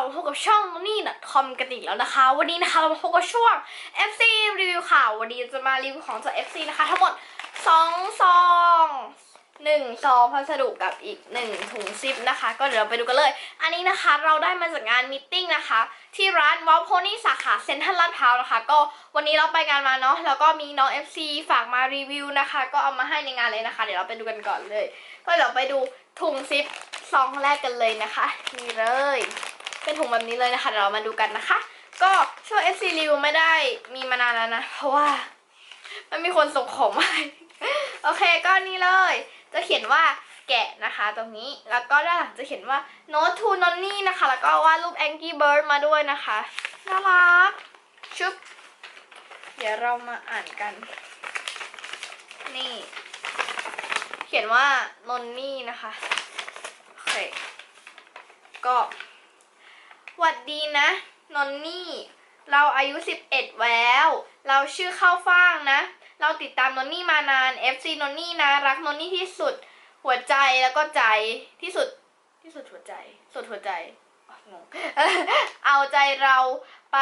เราพบกับช่องนี่นะคอมกันอีกแล้วนะคะ วันนี้นะคะเราพบกับช่วง FC รีวิวค่ะ วันนี้จะมารีวิวของจาก FC นะคะ ทั้งหมด2ซอง1ซองพัสดุกับอีก1ถุงซิปนะคะ ก็เดี๋ยวเราไปดูกันเลย อันนี้นะคะเราได้มาจากงานมิ팅นะคะ ที่ร้านวอลโพนี่สาขาเซ็นทรัลลาดพร้าวนะคะ ก็วันนี้เราไปงานมาเนาะแล้วก็มีน้อง FC ฝากมารีวิวนะคะ ก็เอามาให้ในงานเลยนะคะ เดี๋ยวเราไปดูกันก่อนเลย ก็เดี๋ยวไปดูถุงซิปซองแรกกันเลยนะคะนี่เลย เป็นถุงแบบนี้เลยนะคะเดี๋ยวเรามาดูกันนะคะ ก็ช่วง FC รีวิวไม่ได้มีมานานแล้วนะ เพราะว่ามันมีคนส่งของมาโอเคก็นี่เลย จะเขียนว่าแกะนะคะตรงนี้แล้วก็ด้านหลังจะเขียนว่า Note to Nonny นะคะ แล้วก็วาดรูป Angry Bird มาด้วยนะคะน่ารักชุบเดี๋ยวเรามาอ่านกัน นี่ เขียนว่านนนี่นะคะ โอเค ก็ หวัดดีนะ นนนี่ เราอายุ 11 แล้ว เราชื่อข้าวฟ่างนะ เราติดตามนนนี่มานาน FC นนนี่นะ รักนนนี่ที่สุด หัวใจแล้วก็ใจที่สุดที่สุดหัวใจ สุดหัวใจงงเอาใจเราไป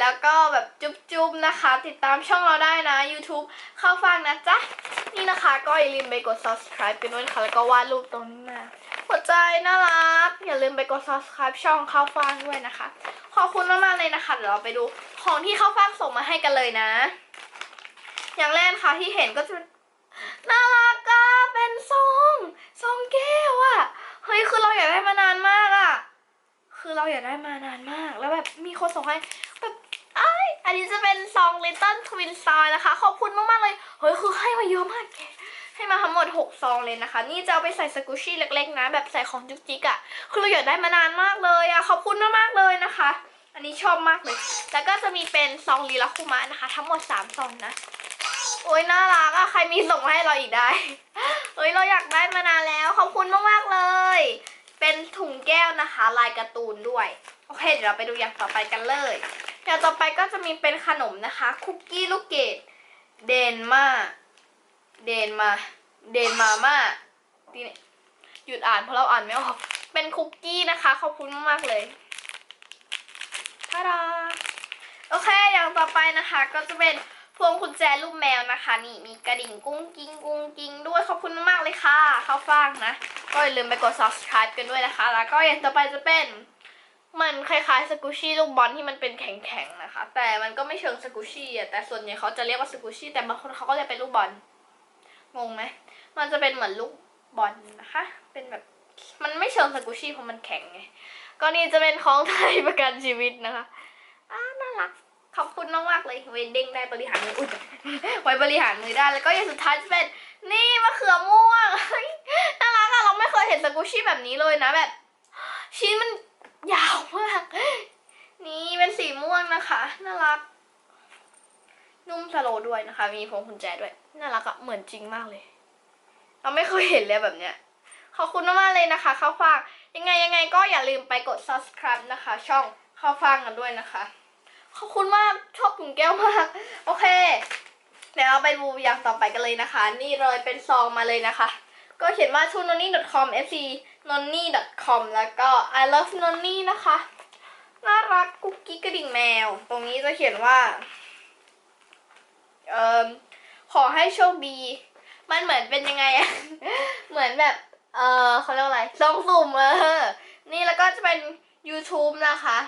แล้วก็แบบจุ๊บๆนะคะ ติดตามช่องเราได้นะ YouTube เข้าฟังนะจ๊ะ นี่นะคะก็อย่าลืมไปกด subscribe กันด้วยนะคะแล้วก็วาดรูปตรงนี้มา หัวใจน่ารัก อย่าลืมไปกด subscribe ช่องข้าวฟังด้วยนะคะ ขอบคุณมากๆเลยนะคะ เดี๋ยวเราไปดูของที่ข้าวฟังส่งมาให้กันเลยนะ อย่างแรกค่ะที่เห็นก็จะน่ารักอะเป็นซองซองแก้วอะเฮ้ยคือเราอยากได้มานานมากอะคือเราอยากได้มานานมาก แล้วแบบมีคนส่งให้แบบไอ้อันนี้จะเป็นซอง Little Twin Star นะคะ ขอบคุณมากๆเลย เฮ้ยคือให้มาเยอะมากแก ให้มาทั้งหมด 6 ซองเลยนะคะ นี่จะเอาไปใส่สกูชี่เล็กๆนะแบบใส่ของจุกจิกอะคือเราอยากได้มานานมากเลยอะขอบคุณมากๆเลยนะคะ อันนี้ชอบมากเลย แล้วก็จะมีเป็นซองลีลาคุมะนะคะ ทั้งหมด 3 ซองนะ โอ้ยน่ารักอะใครมีส่งมาให้เราอีกได้เอ้ยเราอยากได้มานานแล้วขอบคุณมากๆเลย เป็นถุงแก้วนะคะ ลายการ์ตูนด้วยโอเคเดี๋ยวเราไปดูอย่างต่อไปกันเลยอย่างต่อไปก็จะมีเป็นขนมนะคะ คุกกี้ลูกเกดเดนมา เดนมา เดนมาม่าทีนี้หยุดอ่านเพราะเราอ่านไม่ออก เป็นคุกกี้นะคะ ขอบคุณมากๆเลยทาดาโอเค อย่างต่อไปนะคะ ก็จะเป็นพวงกุญแจรูปแมวนะคะ นี่มีกระดิ่งกุ้งกิ้งกุ้งกิ้งด้วยขอบคุณมากเลยค่ะ เข้าฟังนะ ก็อย่าลืมไปกด subscribe กันด้วยนะคะ แล้วก็อย่างต่อไปจะเป็นมันคล้ายๆสกูชี่ลูกบอลที่มันเป็นแข็งๆนะคะ แต่มันก็ไม่เชิงสกูชี่อะแต่ส่วนใหญ่เขาจะเรียกว่าสกูชี่แต่บางคนเขาก็เรียกเป็นลูกบอล งงไหมมันจะเป็นเหมือนลูกบอลนะคะ เป็นแบบมันไม่เชิงสกูชี่เพราะมันแข็งไงก็นี่จะเป็นของไทยประกันชีวิตนะคะอ่าน่ารักขอบคุณมากๆเลยไว้เด้งได้บริหารมืออุ้ยไว้บริหารมือได้แล้วก็อย่างสุดท้ายจะเป็นนี่มะเขือม่วงน่ารักอะเราไม่เคยเห็นสกูชี่แบบนี้เลยนะแบบ ชิ้นมันยาวมาก นี่เป็นสีม่วงนะคะน่ารัก นุ่มสโลด้วยนะคะ มีพวงกุญแจด้วย น่ารักอะเหมือนจริงมากเลย เราไม่เคยเห็นเลยแบบเนี้ย ขอบคุณมากเลยนะคะข้าวฟ่างยังไงยังไงก็อย่าลืมไปกด subscribe นะคะ ช่องข้าวฟ่างกันด้วยนะคะ ขอบคุณมากชอบถุงแก้วมาก โอเค เดี๋ยวเราไปดูอย่างต่อไปกันเลยนะคะ นี่เลยเป็นซองมาเลยนะคะ ก็เขียนว่า to nonni com fc nonni com แล้วก็ I love nonni นะคะ น่ารักกุ๊กกิ๊กกระดิ่งแมว ตรงนี้จะเขียนว่า เอ่อขอให้โชคดี มันเหมือนเป็นยังไงอะ เหมือนแบบ เออเขาเรียกว่าอะไรซองสุ่มเออ นี่แล้วก็จะเป็น YouTube นะคะ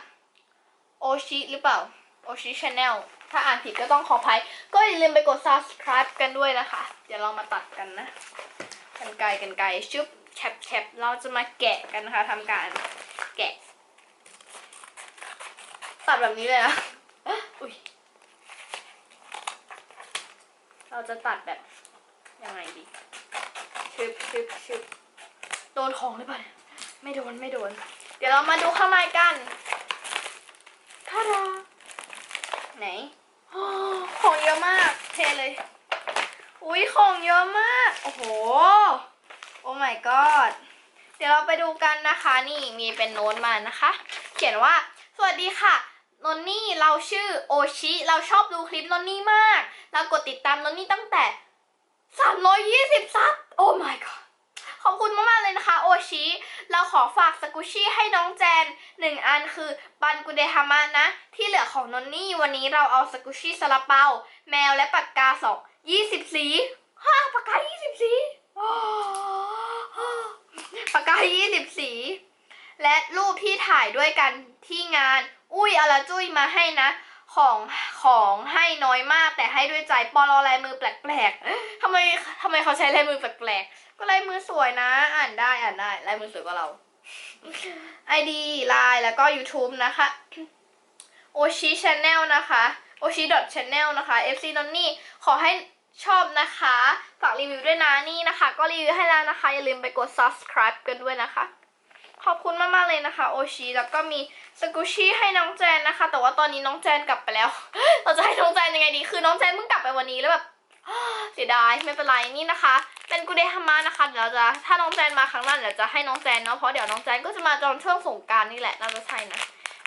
โอชิหรือเปล่า โอชิชาแนล ถ้าอ่านผิดก็ต้องขออภัย ก็อย่าลืมไปกด subscribe กันด้วยนะคะ เดี๋ยวเรามาตัดกันนะ กันไกลกันไกลชุบแฉบแฉบเราจะมาแกะกันนะคะทำการแกะ ตัดแบบนี้เลยนะ อุ้ย เราจะตัดแบบยังไงดีชึบชึบชึบโดนของหรือเปล่าไม่โดนไม่โดน เดี๋ยวเรามาดูข้างในกันทาดาไหนอของเยอะมากเทเลย อุ้ยของเยอะมาก โอ้โห โอ้ my god เดี๋ยวเราไปดูกันนะคะ นี่มีเป็นโน้ตมานะคะ เขียนว่า สวัสดีค่ะ นนนี่เราชื่อโอชิ เราชอบดูคลิปนนนี่มาก เรากดติดตามนนนี่ตั้งแต่ 320 ซับ โอ้ my god ขอบคุณมาก ๆ เลยนะคะ โอชิ เราขอฝากสกุชี่ให้น้องแจนหนึ่งอันคือบันกุเดฮามะนะ ที่เหลือของนนนี่วันนี้เราเอาสกุชี่ซาลาเปา แมวและปากกาสองยี่สิบสีฮ่าปากกายี่สิบสีปากกายี่สิบสี และรูปที่ถ่ายด้วยกันที่งาน อุ้ยอาราจุ้ยมาให้นะ ของของให้น้อยมากแต่ให้ด้วยใจปอลอลายมือแปลกๆทำไมทำไมเขาใช้ลายมือแปลกๆก็ลายมือสวยนะ อ่านได้อ่านได้ลายมือสวยกว่าเรา ID ไลน์แล้วก็ YouTube นะคะโอชิ Channel นะคะโอชิ channel นะคะ FC นนนี่ขอให้ชอบนะคะ ฝากรีวิวด้วยนะนี่นะคะ ก็รีวิวให้แล้วนะคะ อย่าลืมไปกด subscribe กันด้วยนะคะ ขอบคุณมากๆเลยนะคะโอชิแล้วก็มีสกุชี่ให้น้องแจนนะคะ แต่ว่าตอนนี้น้องแจนกลับไปแล้ว เราจะให้น้องแจนยังไงดี คือน้องแจนเพิ่งกลับไปวันนี้แล้วแบบเสียดายไม่เป็นไรนี่นะคะ เป็นกูเดฮามานะคะเดี๋ยวเราจะถ้าน้องแจนมาครั้งหน้าเดี๋ยวจะให้น้องแจนเนาะเพราะเดี๋ยวน้องแจนก็จะมาตอนช่วงสงกรารนี่แหละน่าจะใช่นะ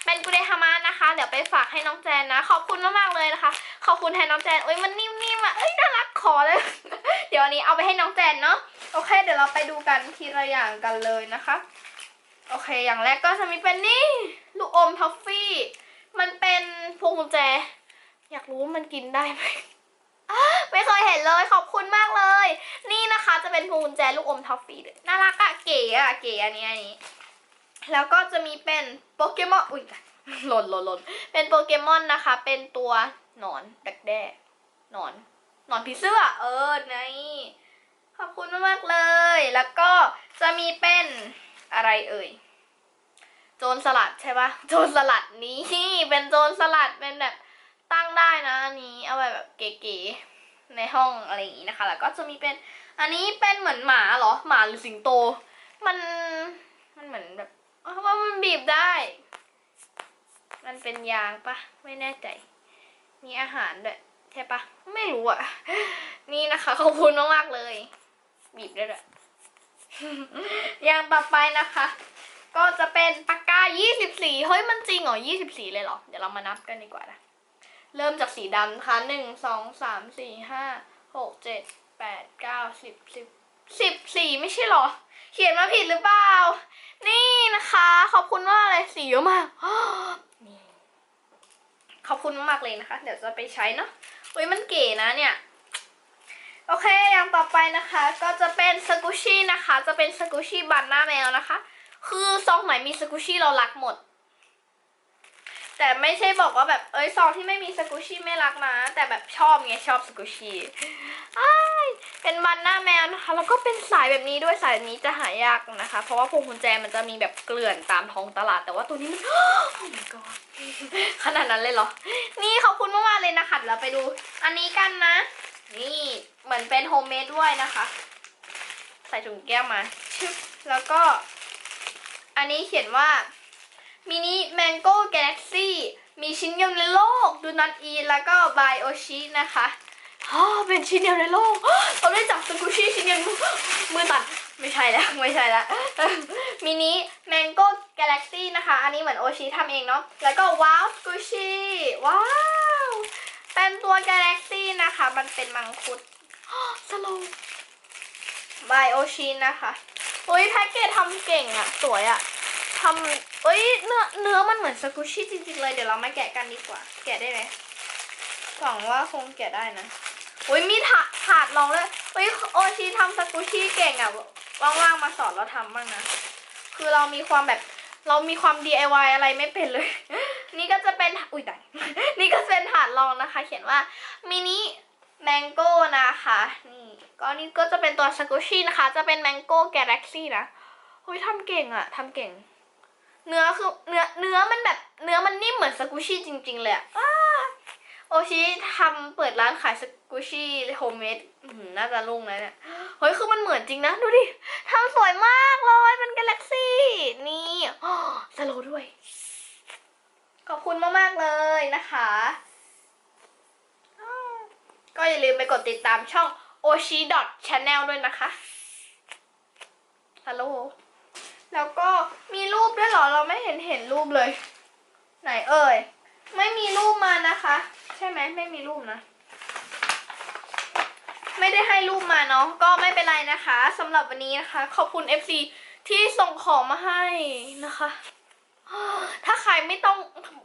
เป็นกูเดฮามานะคะเดี๋ยวไปฝากให้น้องแจนนะ ขอบคุณมากๆเลยนะคะ ขอบคุณแทนน้องแจนเอ้ยมันนิ่มๆอะเอ้ยน่ารักขอเลย เดี๋ยวอันนี้เอาไปให้น้องแจนเนาะโอเค เดี๋ยวเราไปดูกันทีละอย่างกันเลยนะคะ โอเค อย่างแรกก็จะมีเป็นนี่ลูกอมทอฟฟี่ มันเป็นพวงกุญแจ อยากรู้ว่ามันกินได้ไหมไม่เคยเห็นเลยขอบคุณมากเลย นี่นะคะจะเป็นพวงกุญแจลูกอมทอฟฟี่น่ารักอะเก๋อะเก๋อันนี้อันนี้ แล้วก็จะมีเป็นโปเกมอนอุ้ยหล่นหล่นหล่นเป็นโปเกมอนนะคะ เป็นตัวหนอนดักแด้หนอนหนอนผีเสื้อ เออนี่ขอบคุณมากเลย แล้วก็จะมีเป็น อะไรเอ่ย โจรสลัดใช่ปะโจรสลัดนี้เป็นโจรสลัดเป็นแบบตั้งได้นะอันนี้เอาไว้แบบเก๋ๆในห้องอะไรอย่างนี้นะคะ แล้วก็จะมีเป็นอันนี้เป็นเหมือนหมาเหรอหมาหรือสิงโต มันมันเหมือนแบบว่ามันบีบได้ มันเป็นยางปะไม่แน่ใจ มีอาหารด้วยใช่ปะไม่รู้อะนี่นะคะขอบคุณมากๆเลย บีบได้ด้วย อย่างต่อไปนะคะ ก็จะเป็นปากกา 24 เฮ้ยมันจริงเหรอ 24 เลยเหรอ เดี๋ยวเรามานับกันดีกว่านะ เริ่มจากสีดำนะคะหนึ่งสองสามสี่ห้าหกเจ็ดแปดเก้าสิบสิบสี่ไม่ใช่เหรอ เขียนมาผิดหรือเปล่า นี่นะคะ ขอบคุณมากเลยสีเยอะมากนี่ขอบคุณมากเลยนะคะ เดี๋ยวจะไปใช้เนาะเฮ้ยมันเก๋นะเนี่ย โอเคอย่างต่อไปนะคะ ก็จะเป็นสกุชี่นะคะ จะเป็นสกุชี่บันหน้าแมวนะคะ คือซองไหนมีสกุชี่เรารักหมด แต่ไม่ใช่บอกว่าแบบเอ้ยซองที่ไม่มีสกุชี่ไม่รักนะ แต่แบบชอบไงชอบสกุชี่อ้ายเป็นบันหน้าแมวนะคะ แล้วก็เป็นสายแบบนี้ด้วยสายนี้จะหายากนะคะ เพราะว่าพวงกุญแจมันจะมีแบบเกลื่อนตามท้องตลาด แต่ว่าตัวนี้มันโอ้ my god ขนาดนั้นเลยเหรอ นี่ขอบคุณมากๆเลยนะคะเราไปดู อันนี้กันนะ นี่เหมือนเป็นโฮมเมดด้วยนะคะ ใส่ถุงแก้วมาชึบแล้วก็ อันนี้เขียนว่ามินิแมงโก้แก a ล็กซี่มีชิ้นเดียวในโลกดูนัทอีแล้วก็บายโอชินะคะอ๋อเป็นชิ้นเดียวในโลกเราได้จับสกุชี่ชิ้นเดียวมือตัดไม่ใช่แล้วไม่ใช่แล้วมินิแมงโก้แก a ล็กซี่นะคะ อันนี้เหมือนโอชิทำเองเนาะแล้วก็ว้าวสกุชี่ว้าว เป็นตัวกาแล็กซี่นะคะ มันเป็นมังคุดสโลบายโอชินนะคะอุ้ยแพ็กเกจทำเก่งอะสวยอะทำเอ้ยเนื้อเนื้อมันเหมือนสกุชชี่จริงๆเลยเดี๋ยวเรามาแกะกันดีกว่า แกะได้ไหมหวังว่าคงแกะได้นะอุ้ยมีถาดถาดรองเลยอุ้ยโอชิทำสกุชชี่เก่งอะว่างๆมาสอนเราทำบ้างนะ คือเรามีความแบบเรามีความ DIY อะไรไม่เป็นเลย นี่ก็จะเป็นอุ้ยตายนี่ก็เป็นถาดรองนะคะ เขียนว่ามินิแมงโก้นะคะนี่ก็นี่ก็จะเป็นตัวสกุชี่นะคะ จะเป็นแมงโก้แก a ล็กซี่นะเฮ้ยทำเก่งอะทำเก่ง เนื้อคือเนื้อเนื้อมันแบบเนื้อมันนิ่มเหมือนสกุชี่จริง ๆ เลยอะโอชิทำเปิดร้านขายสกุชี่โฮมเมดน่าจะรุ่งนะเนี่ยเฮ้ยคือมันเหมือนจริงนะ ดูดิทำสวยเป็นกาแล็กซี่ นี่ อ้อสโลว์ด้วย ขอบคุณมาก ๆ เลยนะคะอ้าวก็อย่าลืมไปก ดติดตามช่อง oshi channel ด้วยนะคะ ฮัลโหล แล้วก็มีรูปด้วยเหรอ เราไม่เห็นเห็นรูปเลย ไหนเอ่ย ไม่มีรูปมานะคะ ใช่ไหมไม่มีรูปนะ ไม่ได้ให้รูปมาเนาะ ก็ไม่เป็นไรนะคะสำหรับวันนี้นะคะ ขอบคุณ FC ที่ส่งของมาให้นะคะ ถ้าใครไม่ต้อง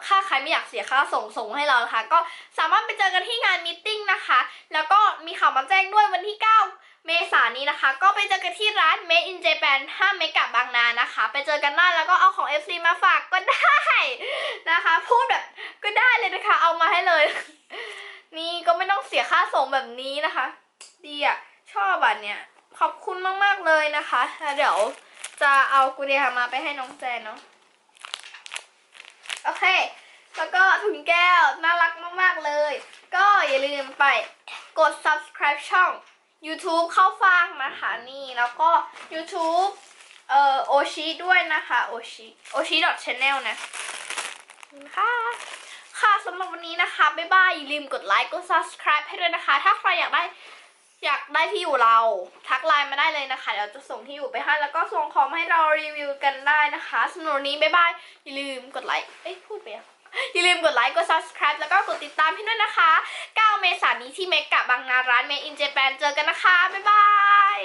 ถ้าใครไม่อยากเสียค่าส่งส่งให้เรานะคะ ก็สามารถไปเจอกันที่งานมตติ팅นะคะ แล้วก็มีข่าวมาแจ้งด้วยวันที่ 9 เมษายนนี้นะคะ ก็ไปเจอกันที่ร้าน Made in Japan 5เมกะบางนานะคะ ไปเจอกันได้แล้วก็เอาของ FC มาฝากก็ได้นะคะ พูดแบบก็ได้เลยนะคะ เอามาให้เลย นี่ก็ไม่ต้องเสียค่าส่งแบบนี้นะคะ ดีอะชอบอะเนี่ยขอบคุณมากๆเลยนะคะ เดี๋ยวจะเอากุเดียมาไปให้น้องแจนเนาะ โอเค แล้วก็ถุงแก้วน่ารักมาก ๆ เลย ก็อย่าลืมไปกด subscribe ช่อง YouTube เข้าฟังนะคะนี่แล้วก็ YouTube เอ่อโอชิด้วยนะคะโอชิโอชิ channel นะค่ะค่ะสำหรับวันนี้นะคะ บ๊ายบาย อย่าลืมกดไลค์ กด subscribe ให้ด้วยนะคะ ถ้าใครอยากได้ อยากได้ที่อยู่เราทักไลน์มาได้เลยนะคะเดี๋ยวจะส่งที่อยู่ไปให้แล้วก็ส่งของให้เรารีวิวกันได้นะคะสำหรับนี้บ๊ายบายอย่าลืมกดไลค์เอ้ยพูดไปอะอย่าลืมกดไลค์ กด subscribe แล้วก็กดติดตามให้ด้วยนะคะ 9 เมษายนนี้ที่เมกะบางนาร้านเมอินเจแปนเจอกันนะคะ บ๊ายบาย